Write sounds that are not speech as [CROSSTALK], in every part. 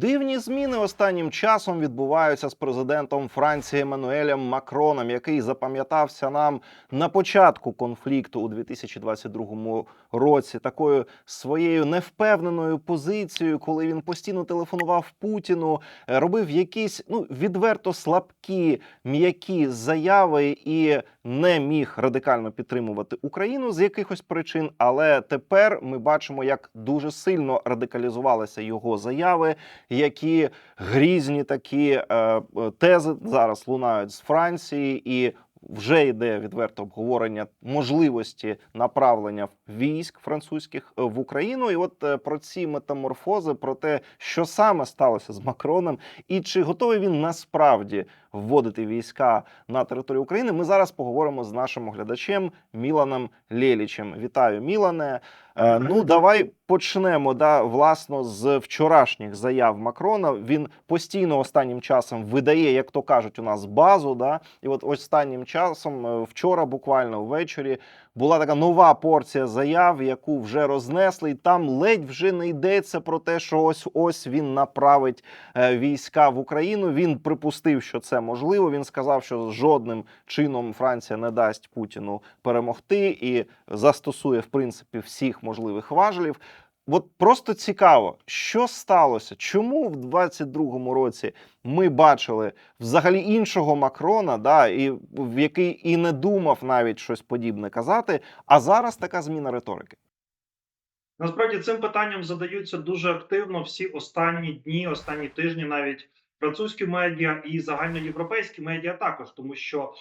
Дивні зміни останнім часом відбуваються з президентом Франції Еммануелем Макроном, який запам'ятався нам на початку конфлікту у 2022 році такою своєю невпевненою позицією, коли він постійно телефонував Путіну, е, робив якісь ну відверто слабкі м'які заяви і не міг радикально підтримувати Україну з якихось причин. Але тепер ми бачимо, як дуже сильно радикалізувалися його заяви, які грізні такі е, е, тези зараз лунають з Франції, і вже йде відверте обговорення можливості направлення військ французьких е, в Україну. І от е, про ці метаморфози, про те, що саме сталося з Макроном, і чи готовий він насправді вводити війська на територію України, ми зараз поговоримо з нашим оглядачем Міланом Лєлічем. Вітаю, Мілане. Е, Ну, давай почнемо да, власно з вчорашніх заяв Макрона. Він постійно останнім часом видає, як то кажуть, у нас базу. Да? І от останнім часом, е, вчора, буквально ввечері, була така нова порція заяв, яку вже рознесли, і там ледь вже не йдеться про те, що ось ось він направить е, війська в Україну. Він припустив, що це можливо. Він сказав, що жодним чином Франція не дасть Путіну перемогти і застосує в принципі всіх можливих важелів. От просто цікаво, що сталося, чому в 22-му році ми бачили взагалі іншого Макрона, да, і в який і не думав навіть щось подібне казати. А зараз така зміна риторики. Насправді цим питанням задаються дуже активно всі останні дні, останні тижні, навіть французькі медіа і загальноєвропейські медіа також, тому що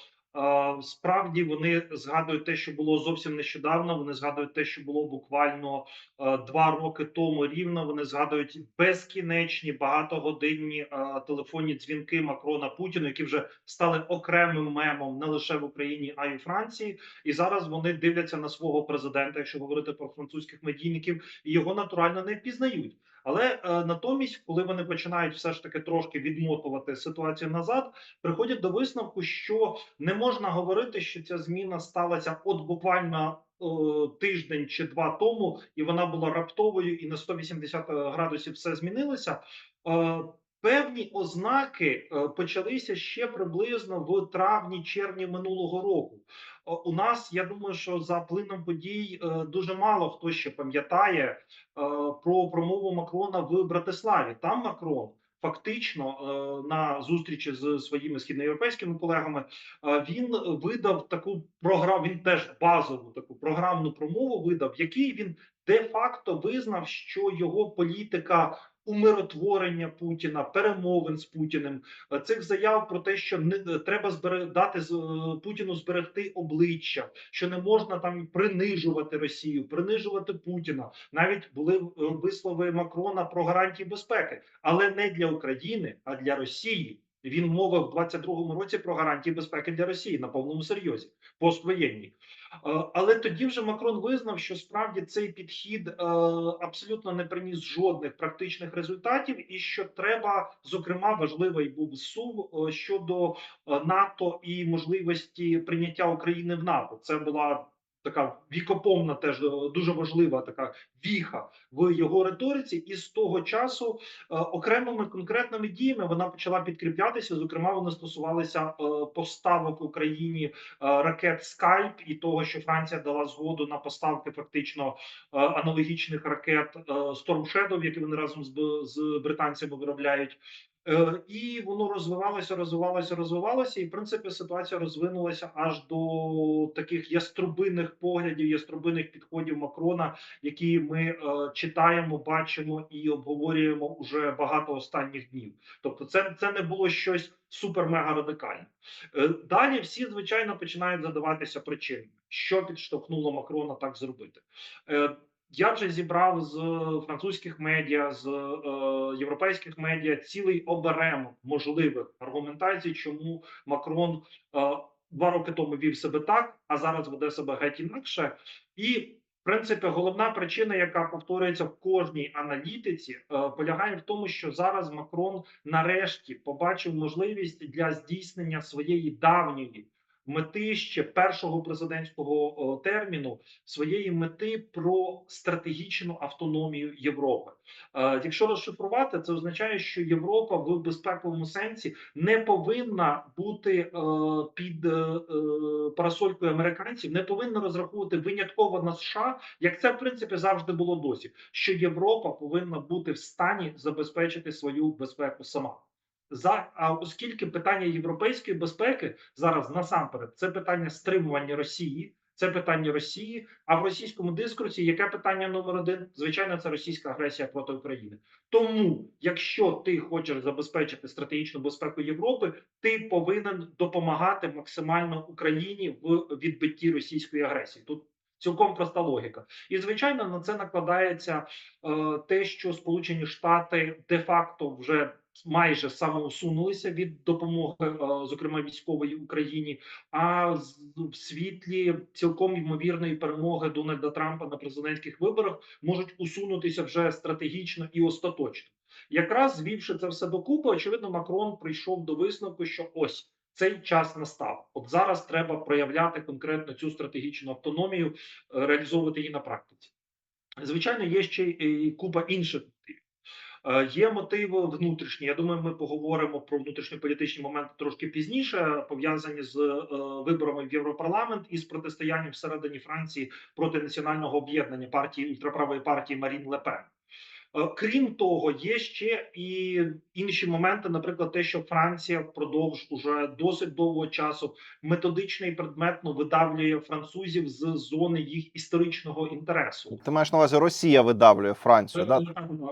справді вони згадують те, що було зовсім нещодавно. Вони згадують те, що було буквально е, два роки тому рівно. Вони згадують безкінечні багатогодинні е, телефонні дзвінки Макрона Путіну, які вже стали окремим мемом не лише в Україні, а й у Франції. І зараз вони дивляться на свого президента, якщо говорити про французьких медійників, і його натурально не впізнають. Але е, натомість, коли вони починають все ж таки трошки відмотувати ситуацію назад, приходять до висновку, що не можна говорити, що ця зміна сталася от буквально е, тиждень чи два тому, і вона була раптовою, і на 180 градусів все змінилося. Е, Певні ознаки е, почалися ще приблизно в травні-червні минулого року. У нас я думаю, що за плином подій е, дуже мало хто ще пам'ятає е, про промову Макрона в Братиславі. Там Макрон фактично е, на зустрічі з своїми східноєвропейськими колегами е, він видав таку програму. Він теж базову таку програмну промову видав, в якій він де-факто визнав, що його політика. Умиротворення Путіна, перемовин з Путіним, е, цих заяв про те, що не е, треба збере- дати е, Путіну зберегти обличчя, що не можна там принижувати Росію, принижувати Путіна. Навіть були вислови Макрона про гарантії безпеки, але не для України, а для Росії. Він мовив в 22-му році про гарантії безпеки для Росії на повному серйозі, поствоєнні. Е, Але тоді вже Макрон визнав, що справді цей підхід е, абсолютно не приніс жодних практичних результатів, і що треба, зокрема, важливий був сув е, щодо НАТО і можливості прийняття України в НАТО. Це була така вікопомна, теж е, дуже важлива така віха в його риториці, і з того часу е, окремими конкретними діями вона почала підкріплятися. Зокрема, вони стосувалися е, поставок Україні ракет Скайп і того, що Франція дала згоду на поставки фактично аналогічних ракет Storm Shadow, які вони разом з британцями виробляють. Е, І воно розвивалося, розвивалося, розвивалося, і в принципі ситуація розвинулася аж до таких яструбинних поглядів, яструбинних підходів Макрона, які ми е, читаємо, бачимо і обговорюємо уже багато останніх днів. Тобто, це, це не було щось супер-мега радикальне. Е, Далі всі звичайно починають задаватися причинами, що підштовхнуло Макрона так зробити. Е, Я вже зібрав з французьких медіа, з е, європейських медіа цілий оберем можливих аргументацій, чому Макрон е, два роки тому вів себе так, а зараз веде себе геть інакше. І в принципі, головна причина, яка повторюється в кожній аналітиці, е, полягає в тому, що зараз Макрон нарешті побачив можливість для здійснення своєї давньої мети ще першого президентського терміну своєї мети про стратегічну автономію Європи. Е, Якщо розшифрувати, це означає, що Європа в безпековому сенсі не повинна бути е, під е, парасолькою американців, не повинна розраховувати винятково на США, як це в принципі завжди було досі. Що Європа повинна бути в стані забезпечити свою безпеку сама. За а оскільки питання європейської безпеки зараз насамперед це питання стримування Росії, це питання Росії. А в російському дискурсі яке питання номер один? Звичайно, це російська агресія проти України. Тому, якщо ти хочеш забезпечити стратегічну безпеку Європи, ти повинен допомагати максимально Україні в відбитті російської агресії. Тут цілком проста логіка, і звичайно на це накладається е, те, що Сполучені Штати де-факто вже майже самоусунулися від допомоги, е, зокрема військової Україні. А в світлі цілком ймовірної перемоги Дональда Трампа на президентських виборах можуть усунутися вже стратегічно і остаточно. Якраз звівши це все докупи, очевидно, Макрон прийшов до висновку, що ось цей час настав. От зараз треба проявляти конкретно цю стратегічну автономію, е, реалізовувати її на практиці. Звичайно, є ще і купа інших Є мотиви внутрішні. Я думаю, ми поговоримо про внутрішньополітичні моменти трошки пізніше, пов'язані з е, виборами в Європарламент і з протистоянням всередині Франції проти національного об'єднання партії ультраправої партії Марін Лепен. Е, Крім того, є ще і інші моменти, наприклад, те, що Франція впродовж уже досить довгого часу методично і предметно видавлює французів з зони їх історичного інтересу. Ти маєш на увазі, Росія видавлює Францію, да? Е,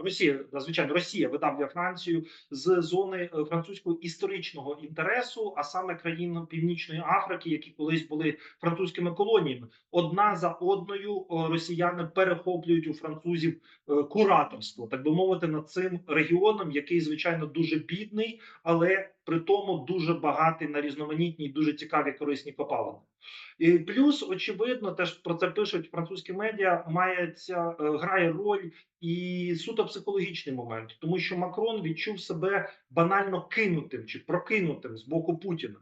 Росія, звичайно, Росія видавлює Францію з зони е, французького історичного інтересу, а саме країн Північної Африки, які колись були французькими колоніями. Одна за одною е, росіяни перехоплюють у французів е, кураторство, так би мовити, над цим регіоном, який звичайно дуже бідний, але при тому дуже багатий на різноманітні, дуже цікаві корисні копалини. І плюс, очевидно, теж про це пишуть французькі медіа. Мається е, грає роль і суто психологічний момент, тому що Макрон відчув себе банально кинутим чи прокинутим з боку Путіна.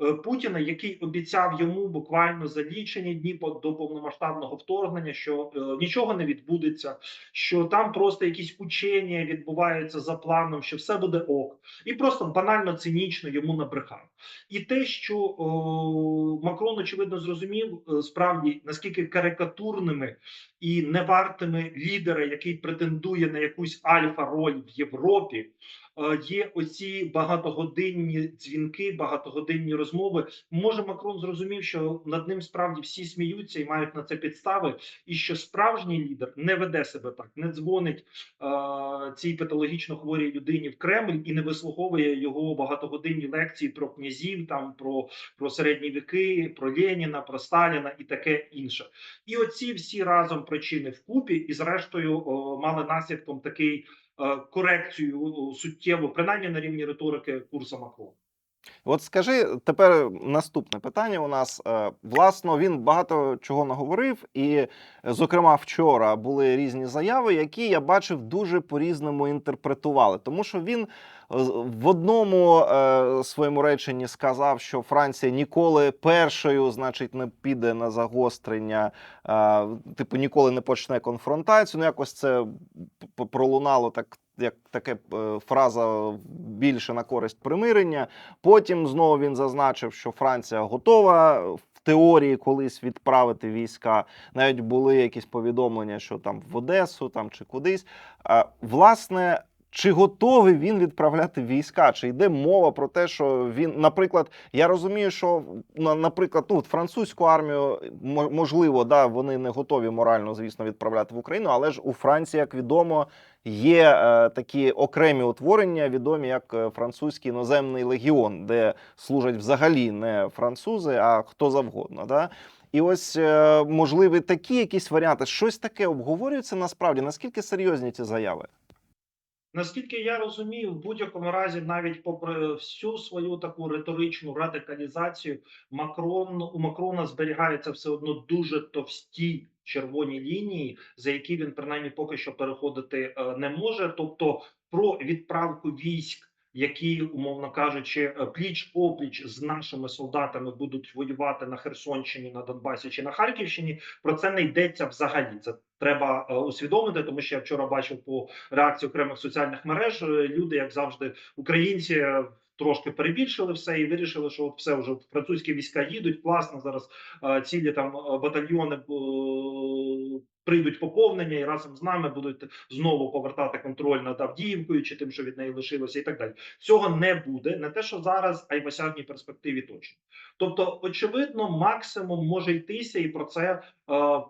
Е, Путіна, який обіцяв йому буквально за лічені дні до повномасштабного вторгнення, що е, нічого не відбудеться, що там просто якісь учення відбуваються за планом, що все буде ок, і просто банально цинічно йому набрехав. І те, що о, Макрон очевидно зрозумів, е, справді наскільки карикатурними і невартими лідера, який претендує на якусь альфа-роль в Європі. Е, Є оці багатогодинні дзвінки, багатогодинні розмови. Може, Макрон зрозумів, що над ним справді всі сміються і мають на це підстави, і що справжній лідер не веде себе так, не дзвонить е, цій патологічно хворій людині в Кремль і не вислуховує його багатогодинні лекції про князів, там про, про середні віки, про Леніна, про Сталіна і таке інше. І оці всі разом причини вкупі, і зрештою о, мали наслідком такий корекцію суттєво, принаймні на рівні риторики курса Макрона. От скажи тепер наступне питання. У нас Е, власно він багато чого наговорив, і, зокрема, вчора були різні заяви, які я бачив дуже по-різному інтерпретували. Тому що він е, в одному е, своєму реченні сказав, що Франція ніколи першою, значить, не піде на загострення, типу ніколи не почне конфронтацію. Ну якось це пролунало так. Як таке е, фраза більше на користь примирення. Потім знову він зазначив, що Франція готова теорії колись відправити війська. Навіть були якісь повідомлення, що там в Одесу там чи кудись. А, власне. Чи готовий він відправляти війська? Чи йде мова про те, що він, наприклад, я розумію, що на- наприклад, ну французьку армію мо- можливо, да, вони не готові морально, звісно, відправляти в Україну, але ж у Франції, як відомо, є е, такі окремі утворення, відомі як е, французький іноземний легіон, де служать взагалі не французи, а хто завгодно. Да? І ось е, можливі такі якісь варіанти. Щось таке обговорюється насправді. Наскільки серйозні ці заяви? Наскільки я розумію, в будь-якому разі, навіть попри всю свою таку риторичну радикалізацію, Макрон у Макрона зберігаються все одно дуже товсті червоні лінії, за які він принаймні поки що переходити е, не може. Тобто про відправку військ які, умовно кажучи, пліч опліч з нашими солдатами будуть воювати на Херсонщині, на Донбасі чи на Харківщині. Про це не йдеться взагалі. Це треба е, усвідомити, тому що я вчора бачив по реакції окремих соціальних мереж. е, Люди, як завжди, українці. Трошки перебільшили все і вирішили, що от все вже французькі війська їдуть. Класно зараз е, цілі там е, батальйони е, прийдуть поповнення і разом з нами будуть знову повертати контроль над Авдіївкою чи тим, що від неї лишилося, і так далі. Цього не буде, не те, що зараз, а й в осяжній перспективі точно. Тобто, очевидно, максимум може йтися, і про це е,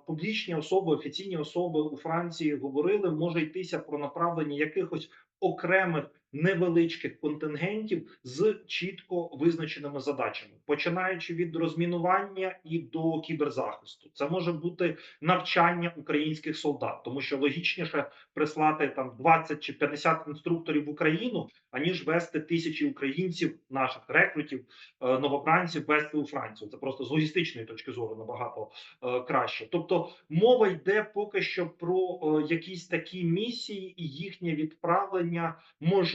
публічні особи, офіційні особи у Франції говорили. Може йтися про направлення якихось окремих невеличких контингентів з чітко визначеними задачами, починаючи від розмінування і до кіберзахисту. Це може бути навчання українських солдат, тому що логічніше прислати там 20 чи 50 інструкторів в Україну, аніж вести тисячі українців, наших рекрутів, е, новобранців вести у Францію. Це просто з логістичної точки зору набагато е, краще. Тобто мова йде поки що про е, якісь такі місії і їхнє відправлення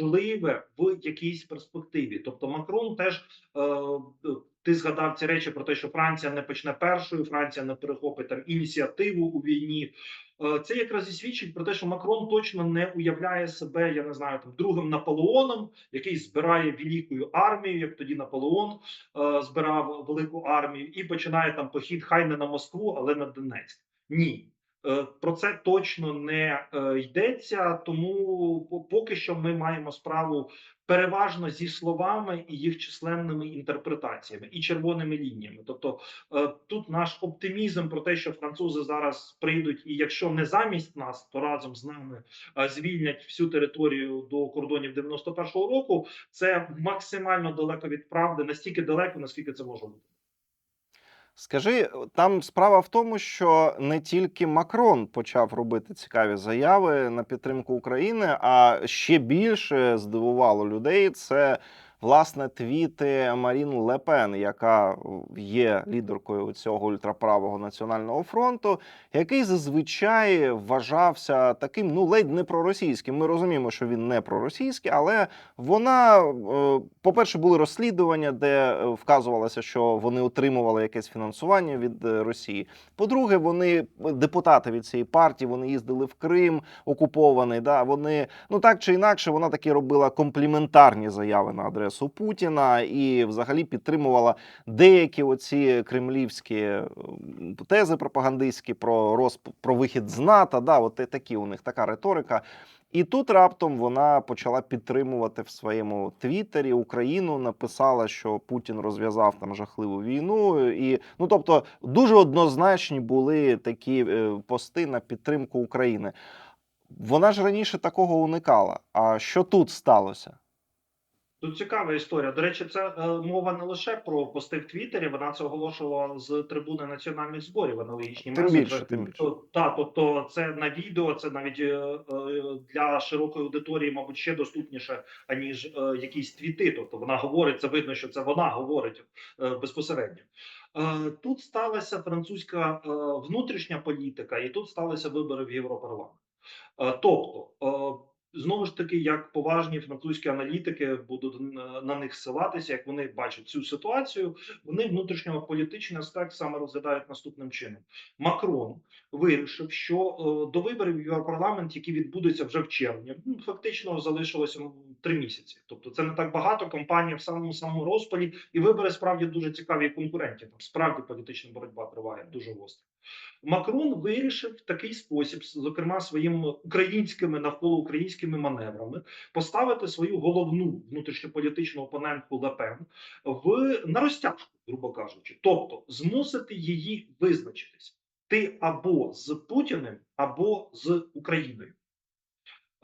можливе в якійсь перспективі. Тобто Макрон теж е, е, ти згадав ці речі про те, що Франція не почне першою, Франція не перехопить там ініціативу у війні. Е, Це якраз і свідчить про те, що Макрон точно не уявляє себе, я не знаю, там другим Наполеоном, який збирає велику армію, як тоді Наполеон е, збирав велику армію, і починає там похід хай не на Москву, але на Донецьк. Ні. Е, Про це точно не е, йдеться, тому поки що ми маємо справу переважно зі словами і їх численними інтерпретаціями і червоними лініями. Тобто е, тут наш оптимізм про те, що французи зараз прийдуть, і якщо не замість нас, то разом з нами звільнять всю територію до кордонів 91-го року. Це максимально далеко від правди, настільки далеко, наскільки це може бути. Скажи, там справа в тому, що не тільки Макрон почав робити цікаві заяви на підтримку України, а ще більше здивувало людей. Це власне твіти Марін Лепен, яка є лідеркою цього ультраправого національного фронту, який зазвичай вважався таким, ну ледь не проросійським. Ми розуміємо, що він не проросійський, але вона, е, по-перше, були розслідування, де е, вказувалося, що вони отримували якесь фінансування від е, Росії. По-друге, вони депутати від цієї партії, вони їздили в Крим окупований. Да, вони ну так чи інакше, вона таки робила компліментарні заяви на адресу Путіна і взагалі підтримувала деякі оці кремлівські е, тези пропагандистські про розп... про вихід з НАТО. Да, от такі у них така риторика. І тут раптом вона почала підтримувати в своєму твіттері Україну. Написала, що Путін розв'язав там жахливу війну. І ну тобто дуже однозначні були такі е, пости на підтримку України. Вона ж раніше такого уникала. А що тут сталося? Тут цікава історія. До речі, це е, мова не лише про пости в Твіттері. Вона це оголошувала з трибуни національних зборів. Аналогічні Тим меседжі. більше, тим більше. То- Так, тобто це на відео, це навіть е, е, для широкої аудиторії, мабуть, ще доступніше аніж е, якісь твіти. Тобто вона говорить, це видно, що це вона говорить е, безпосередньо. Е, Тут сталася французька е, внутрішня політика, і тут сталися вибори в Європарламент. Е, Тобто, е, знову ж таки, як поважні французькі аналітики будуть на них ссилатися, як вони бачать цю ситуацію, вони внутрішньополітичний аспект саме розглядають наступним чином. Макрон вирішив, що е, до виборів в Європарламент, які відбудуться вже в червні, ну, фактично залишилося три місяці. Тобто, це не так багато. Компанія в самому самому розпалі, і вибори справді дуже цікаві і. Там справді політична боротьба триває дуже гостро. Макрон вирішив в такий спосіб, зокрема своїми українськими навколо українськими маневрами, поставити свою головну внутрішньополітичну опонентку Лепен в на розтяжку, грубо кажучи, тобто змусити її визначитись: ти або з Путіним, або з Україною.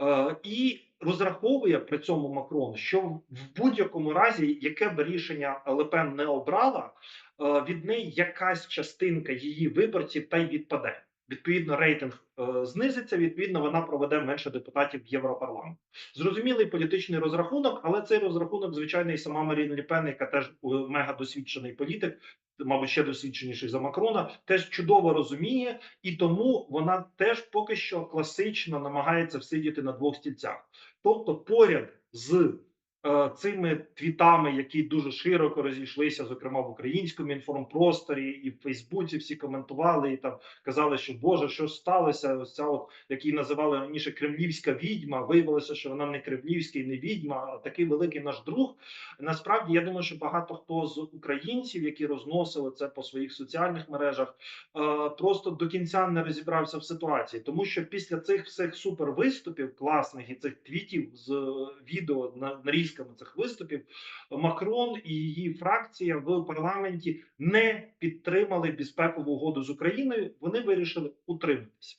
Е, і розраховує при цьому Макрон, що в будь-якому разі, яке б рішення Лепен не обрала, е, від неї якась частинка її виборців та й відпаде. Відповідно, рейтинг е, знизиться. Відповідно, вона проведе менше депутатів в Європарламент. Зрозумілий політичний розрахунок, але цей розрахунок, звичайно, і сама Марін Ліпен, яка теж е, мега досвідчений політик, мабуть, ще досвідченіший за Макрона, теж чудово розуміє, і тому вона теж поки що класично намагається всидіти на двох стільцях. Тобто, поряд з цими твітами, які дуже широко розійшлися, зокрема в українському інформпросторі і в Фейсбуці, всі коментували і там казали, що Боже, що сталося? Ось ця, от які називали раніше кремлівська відьма. Виявилося, що вона не кремлівська і не відьма, а такий великий наш друг. Насправді, я думаю, що багато хто з українців, які розносили це по своїх соціальних мережах, е, просто до кінця не розібрався в ситуації, тому що після цих всіх супер виступів, класних і цих твітів з е, відео на нарізками цих виступів, Макрон і її фракція в парламенті не підтримали безпекову угоду з Україною. Вони вирішили утриматися.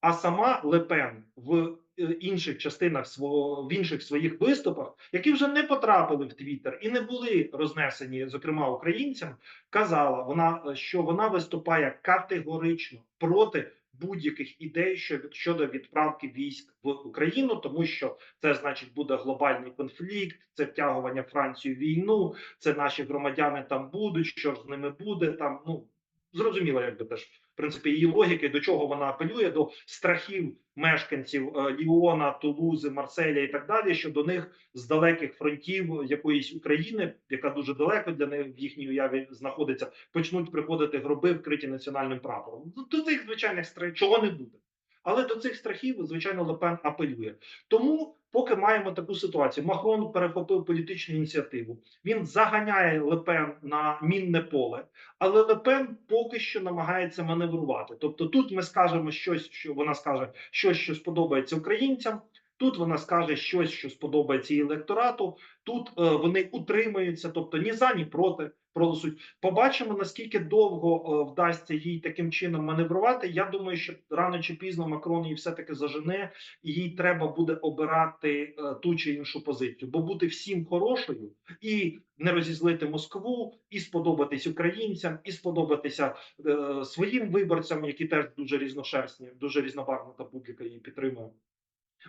А сама Лепен в е, інших частинах свого в інших своїх виступах, які вже не потрапили в Твіттер і не були рознесені, зокрема українцям, казала вона, е, що вона виступає категорично проти будь-яких ідей щодо відправки військ в Україну, тому що це значить буде глобальний конфлікт, це втягування Франції в війну, це наші громадяни там будуть, що ж з ними буде там. Ну зрозуміло, якби теж принципі її логіки, до чого вона апелює до страхів мешканців е, Ліона, Тулузи, Марселя і так далі, що до них з далеких фронтів якоїсь України, яка дуже далеко для них в їхній уяві знаходиться, почнуть приходити гроби, вкриті національним прапором. Ну, До цих звичайних страхів чого не буде. Але до цих страхів, звичайно, Лепен апелює. Тому, поки маємо таку ситуацію, Макрон перехопив політичну ініціативу. Він заганяє Лепен на мінне поле, але Лепен поки що намагається маневрувати. Тобто, тут ми скажемо щось, що вона скаже, щось, що сподобається українцям. Тут вона скаже щось, що сподобається її електорату. Тут е, вони утримуються, тобто ні за, ні проти проголосують. Побачимо наскільки довго е, вдасться їй таким чином маневрувати. Я думаю, що рано чи пізно Макрон її все таки зажене, і їй треба буде обирати е, ту чи іншу позицію, бо бути всім хорошою і не розізлити Москву, і сподобатись українцям, і сподобатися е, своїм виборцям, які теж дуже різношерстні, дуже різнобарвна та публіка її підтримує.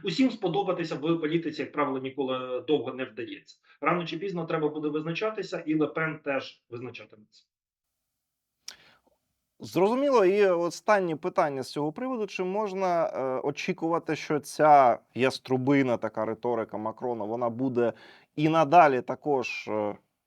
Усім сподобатися в політиці, як правило, ніколи довго не вдається. Рано чи пізно треба буде визначатися, і Лепен теж визначатиметься. Зрозуміло, і останнє питання з цього приводу: чи можна е, очікувати, що ця яструбина, така риторика Макрона, вона буде і надалі також.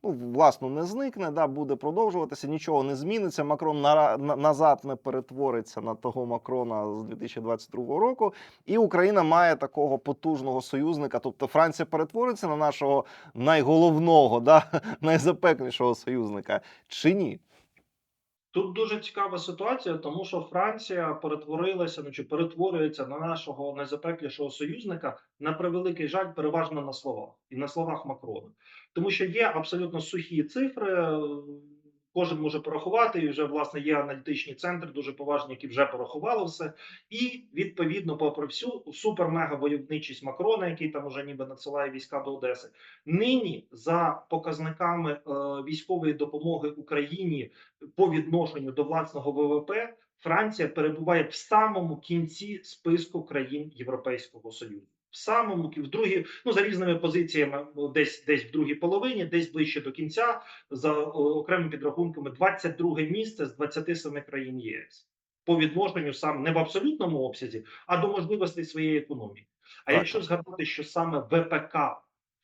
Ну, власно, не зникне, да, буде продовжуватися, нічого не зміниться. Макрон на, на, назад не перетвориться на того Макрона з 2022 року. І Україна має такого потужного союзника. Тобто Франція перетвориться на нашого найголовного, да, [LAUGHS] найзапекнішого союзника, чи ні? Тут дуже цікава ситуація, тому що Франція перетворилася, ну чи перетворюється на нашого найзапеклішого союзника на превеликий жаль, переважно на словах і на словах Макрона, тому що є абсолютно сухі цифри. Кожен може порахувати, і вже власне є аналітичні центри, дуже поважні, які вже порахували все. І відповідно, попри всю супер-мега войовничість Макрона, який там уже ніби надсилає війська до Одеси, нині за показниками е, військової допомоги Україні по відношенню до власного ВВП Франція перебуває в самому кінці списку країн Європейського Союзу. В самому в другій, ну за різними позиціями, ну, десь десь в другій половині, десь ближче до кінця, за окремими підрахунками, 22 місце з 27 країн ЄС по відношенню сам не в абсолютному обсязі, а до можливостей своєї економіки. А Так. якщо згадати, що саме ВПК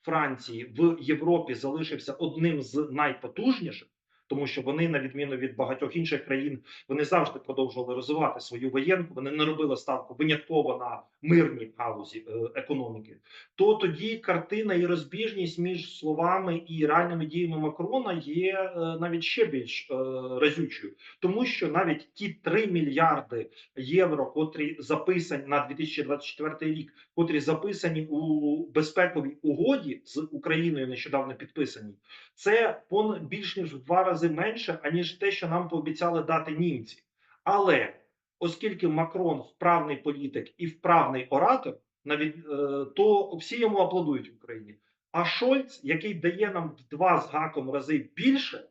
Франції в Європі залишився одним з найпотужніших, тому що вони, на відміну від багатьох інших країн, вони завжди продовжували розвивати свою воєнку. Вони не робили ставку винятково на мирній галузі е, економіки. То тоді картина і розбіжність між словами і реальними діями Макрона є е, навіть ще більш е, разючою, тому що навіть ті 3 мільярди євро, котрі записані на 2024 рік, котрі записані у безпековій угоді з Україною, нещодавно підписані, це понад більш ніж в два рази менше, аніж те, що нам пообіцяли дати німці. Але оскільки Макрон вправний політик і вправний оратор, навіть е, то всі йому аплодують в Україні. А Шольц, який дає нам в два з гаком рази більше,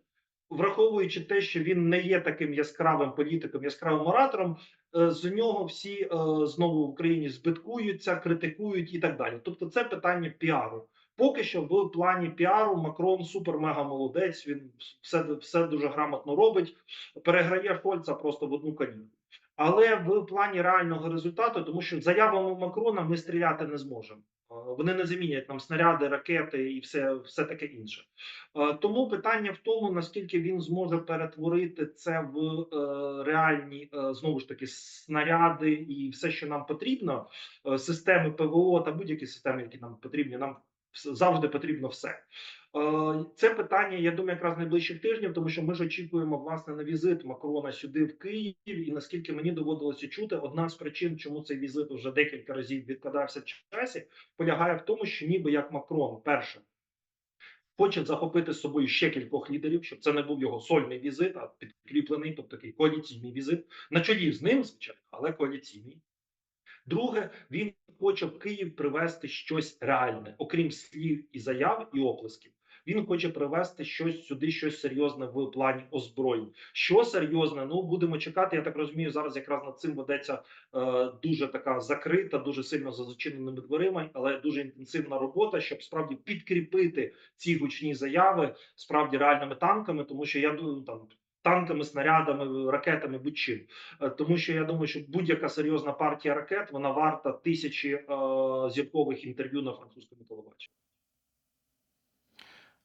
враховуючи те, що він не є таким яскравим політиком, яскравим оратором, е, з нього всі е, знову в Україні збиткуються, критикують і так далі. Тобто, це питання піару. Поки що в плані піару Макрон супер мега молодець. Він все, все дуже грамотно робить, переграє Шольца просто в одну коліну. Але в плані реального результату, тому що заявами Макрона ми стріляти не зможемо. Вони не замінять нам снаряди, ракети і все, все таке інше. Тому питання в тому, наскільки він зможе перетворити це в е, реальні е, знову ж таки снаряди і все, що нам потрібно, е, системи ПВО та будь-які системи, які нам потрібні. Нам завжди потрібно все. Е, Це питання, я думаю, якраз найближчих тижнів, тому що ми ж очікуємо власне на візит Макрона сюди в Київ. І наскільки мені доводилося чути, одна з причин, чому цей візит вже декілька разів відкладався в часі, полягає в тому, що ніби як Макрон, перше, хоче захопити з собою ще кількох лідерів, щоб це не був його сольний візит, а підкріплений, тобто такий коаліційний візит на чолі з ним, звичайно, але коаліційний. Друге, він хоче в Київ привезти щось реальне, окрім слів і заяв і оплесків. Він хоче привезти щось сюди, щось серйозне в плані озброєнь. Що серйозне? Ну будемо чекати. Я так розумію, зараз якраз над цим ведеться е, дуже така закрита, дуже сильно за зачиненими дверима, але дуже інтенсивна робота, щоб справді підкріпити ці гучні заяви справді реальними танками, тому що я думаю, там танками, снарядами, ракетами, будь-чим. Е, Тому що я думаю, що будь-яка серйозна партія ракет вона варта тисячі е, зіркових інтерв'ю на французькому телебаченні.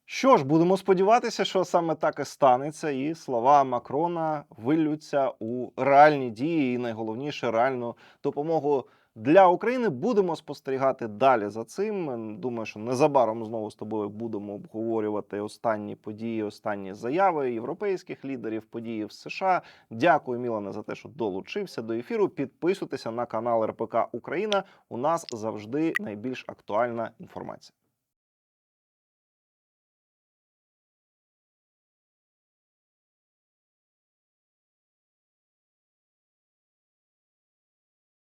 Що ж, будемо сподіватися, що саме так і станеться, і слова Макрона вилються у реальні дії, і найголовніше реальну допомогу для України. Будемо спостерігати далі за цим. Думаю, що незабаром знову з тобою будемо обговорювати останні події, останні заяви європейських лідерів, події в США. Дякую, Мілане, за те, що долучився до ефіру. Підписуйтеся на канал РПК Україна. У нас завжди найбільш актуальна інформація.